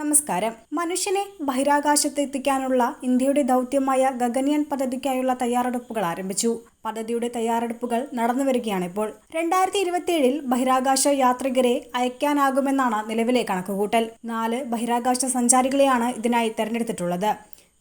നമസ്കാരം. മനുഷ്യനെ ബഹിരാകാശത്ത് എത്തിക്കാനുള്ള ഇന്ത്യയുടെ ദൗത്യമായ ഗഗൻയാൻ പദ്ധതിക്കായുള്ള തയ്യാറെടുപ്പുകൾ ആരംഭിച്ചു. പദ്ധതിയുടെ തയ്യാറെടുപ്പുകൾ നടന്നുവരികയാണ് ഇപ്പോൾ രണ്ടായിരത്തി ഇരുപത്തിയേഴിൽ ബഹിരാകാശ യാത്രികരെ അയക്കാനാകുമെന്നാണ് നിലവിലെ കണക്കുകൂട്ടൽ. നാല് ബഹിരാകാശ സഞ്ചാരികളെയാണ് ഇതിനായി തെരഞ്ഞെടുത്തിട്ടുള്ളത്.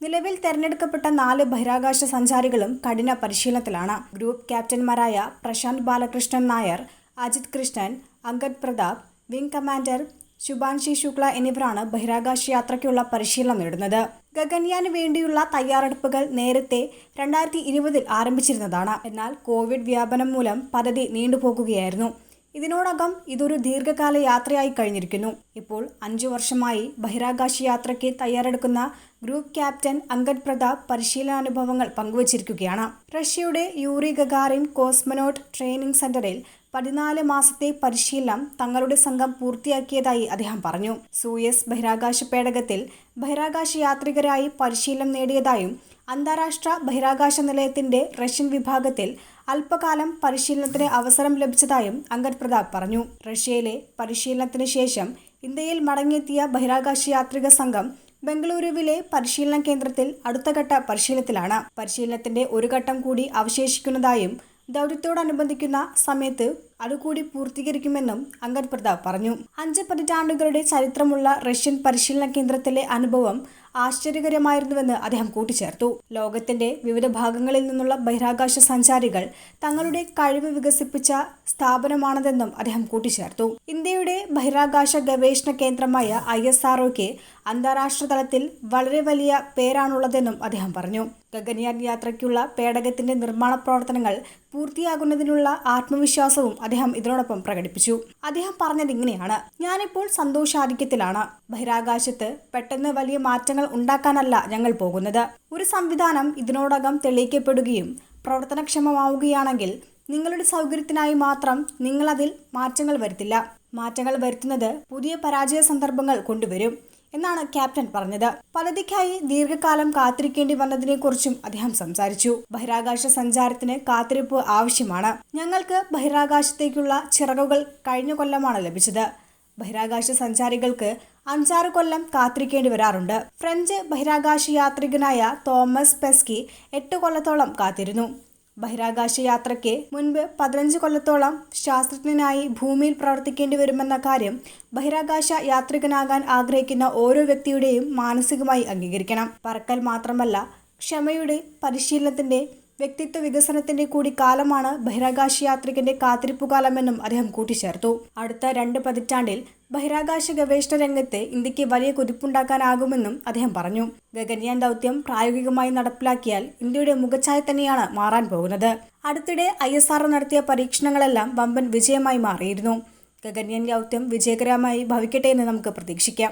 നിലവിൽ തെരഞ്ഞെടുക്കപ്പെട്ട നാല് ബഹിരാകാശ സഞ്ചാരികളും കഠിന പരിശീലനത്തിലാണ്. ഗ്രൂപ്പ് ക്യാപ്റ്റന്മാരായ പ്രശാന്ത് ബാലകൃഷ്ണൻ നായർ അജിത് കൃഷ്ണൻ അങ്കദ് പ്രതാപ് വിംഗ് കമാൻഡർ ശുഭാൻഷി ശുക്ല എന്നിവരാണ് ബഹിരാകാശ യാത്രയ്ക്കുള്ള പരിശീലനം നേടുന്നത്. ഗഗൻയാന് വേണ്ടിയുള്ള തയ്യാറെടുപ്പുകൾ നേരത്തെ രണ്ടായിരത്തി ഇരുപതിൽ ആരംഭിച്ചിരുന്നതാണ്. എന്നാൽ കോവിഡ് വ്യാപനം മൂലം പദ്ധതി നീണ്ടുപോകുകയായിരുന്നു. ഇതിനോടകം ഇതൊരു ദീർഘകാല യാത്രയായി കഴിഞ്ഞിരിക്കുന്നു. ഇപ്പോൾ അഞ്ചു വർഷമായി ബഹിരാകാശ യാത്രയ്ക്ക് തയ്യാറെടുക്കുന്ന ഗ്രൂപ്പ് ക്യാപ്റ്റൻ അങ്കദ് പ്രതാപ് പരിശീലനാനുഭവങ്ങൾ പങ്കുവച്ചിരിക്കുകയാണ്. റഷ്യയുടെ യൂറി ഗഗാറിൻ കോസ്മനോട്ട് ട്രെയിനിംഗ് സെന്ററിൽ പതിനാല് മാസത്തെ പരിശീലനം തങ്ങളുടെ സംഘം പൂർത്തിയാക്കിയതായി അദ്ദേഹം പറഞ്ഞു. സൂയസ് ബഹിരാകാശ പേടകത്തിൽ ബഹിരാകാശ യാത്രികരായി പരിശീലനം നേടിയതായും അന്താരാഷ്ട്ര ബഹിരാകാശ നിലയത്തിന്റെ റഷ്യൻ വിഭാഗത്തിൽ അല്പകാലം പരിശീലനത്തിന് അവസരം ലഭിച്ചതായും അങ്കദ് പ്രതാപ് പറഞ്ഞു. റഷ്യയിലെ പരിശീലനത്തിന് ശേഷം ഇന്ത്യയിൽ മടങ്ങിയെത്തിയ ബഹിരാകാശ യാത്രിക സംഘം ബംഗളൂരുവിലെ പരിശീലന കേന്ദ്രത്തിൽ അടുത്ത ഘട്ട പരിശീലനത്തിലാണ്. പരിശീലനത്തിന്റെ ഒരു ഘട്ടം കൂടി അവശേഷിക്കുന്നതായും ദൗത്യത്തോടനുബന്ധിക്കുന്ന സമയത്ത് അതുകൂടി പൂർത്തീകരിക്കുമെന്നും അങ്കദ് പ്രതാപ് പറഞ്ഞു. അഞ്ച് പതിറ്റാണ്ടുകളുടെ ചരിത്രമുള്ള റഷ്യൻ പരിശീലന കേന്ദ്രത്തിലെ അനുഭവം ആശ്ചര്യകരമായിരുന്നുവെന്ന് അദ്ദേഹം കൂട്ടിച്ചേർത്തു. ലോകത്തിന്റെ വിവിധ ഭാഗങ്ങളിൽ നിന്നുള്ള ബഹിരാകാശ സഞ്ചാരികൾ തങ്ങളുടെ കഴിവ് വികസിപ്പിച്ച സ്ഥാപനമാണതെന്നും അദ്ദേഹം കൂട്ടിച്ചേർത്തു. ഇന്ത്യയുടെ ബഹിരാകാശ ഗവേഷണ കേന്ദ്രമായ ഐ എസ് ആർഒക്ക് അന്താരാഷ്ട്ര തലത്തിൽ വളരെ വലിയ പേരാണുള്ളതെന്നും അദ്ദേഹം പറഞ്ഞു. ഗഗൻയാൻ യാത്രയ്ക്കുള്ള പേടകത്തിന്റെ നിർമ്മാണ പ്രവർത്തനങ്ങൾ പൂർത്തിയാകുന്നതിനുള്ള ആത്മവിശ്വാസവും അദ്ദേഹം ഇതിനോടൊപ്പം പ്രകടിപ്പിച്ചു. അദ്ദേഹം പറഞ്ഞത് ഇങ്ങനെയാണ്. ഞാനിപ്പോൾ സന്തോഷാധിക്യത്തിലാണ്. ബഹിരാകാശത്ത് പെട്ടെന്ന് വലിയ മാറ്റങ്ങൾ ഉണ്ടാക്കാനല്ല ഞങ്ങൾ പോകുന്നത്. ഒരു സംവിധാനം ഇതിനോടകം തെളിയിക്കപ്പെടുകയും പ്രവർത്തനക്ഷമമാവുകയാണെങ്കിൽ നിങ്ങളുടെ സൗകര്യത്തിനായി മാത്രം നിങ്ങളതിൽ മാറ്റങ്ങൾ വരുത്തില്ല. മാറ്റങ്ങൾ വരുത്തുന്നത് പുതിയ പരാജയ സന്ദർഭങ്ങൾ കൊണ്ടുവരും. എന്നാണ് ക്യാപ്റ്റൻ പറഞ്ഞത്. പദ്ധതിക്കായി ദീർഘകാലം കാത്തിരിക്കേണ്ടി വന്നതിനെക്കുറിച്ചും അദ്ദേഹം സംസാരിച്ചു. ബഹിരാകാശ സഞ്ചാരത്തിന് കാത്തിരിപ്പ് ആവശ്യമാണ്. ഞങ്ങൾക്ക് ബഹിരാകാശത്തേക്കുള്ള ചിറകുകൾ കഴിഞ്ഞ കൊല്ലമാണ് ലഭിച്ചത്. ബഹിരാകാശ സഞ്ചാരികൾക്ക് അഞ്ചാറ് കൊല്ലം കാത്തിരിക്കേണ്ടി വരാറുണ്ട്. ഫ്രഞ്ച് ബഹിരാകാശ യാത്രികനായ തോമസ് പെസ്കി എട്ട് കൊല്ലത്തോളം കാത്തിരുന്നു. ബഹിരാകാശ യാത്രയ്ക്ക് മുൻപ് പതിനഞ്ച് കൊല്ലത്തോളം ശാസ്ത്രജ്ഞനായി ഭൂമിയിൽ പ്രവർത്തിക്കേണ്ടി വരുമെന്ന കാര്യം ബഹിരാകാശ യാത്രികനാകാൻ ആഗ്രഹിക്കുന്ന ഓരോ വ്യക്തിയുടെയും മാനസികമായി അംഗീകരിക്കണം. പറക്കൽ മാത്രമല്ല ക്ഷമയുടെ പരിശീലനത്തിന്റെ വ്യക്തിത്വ വികസനത്തിന്റെ കൂടി കാലമാണ് ബഹിരാകാശ യാത്രികന്റെ കാത്തിരിപ്പുകാലമെന്നും അദ്ദേഹം കൂട്ടിച്ചേർത്തു. അടുത്ത രണ്ട് പതിറ്റാണ്ടിൽ ബഹിരാകാശ ഗവേഷണ രംഗത്ത് ഇന്ത്യയ്ക്ക് വലിയ കുതിപ്പുണ്ടാക്കാനാകുമെന്നും അദ്ദേഹം പറഞ്ഞു. ഗഗൻയാൻ ദൗത്യം പ്രായോഗികമായി നടപ്പിലാക്കിയാൽ ഇന്ത്യയുടെ മുഖച്ഛായ തന്നെയാണ് മാറാൻ പോകുന്നത്. അടുത്തിടെ ഐ നടത്തിയ പരീക്ഷണങ്ങളെല്ലാം വമ്പൻ വിജയമായി മാറിയിരുന്നു. ഗഗൻയാൻ ദൗത്യം വിജയകരമായി ഭവിക്കട്ടെ എന്ന് നമുക്ക് പ്രതീക്ഷിക്കാം.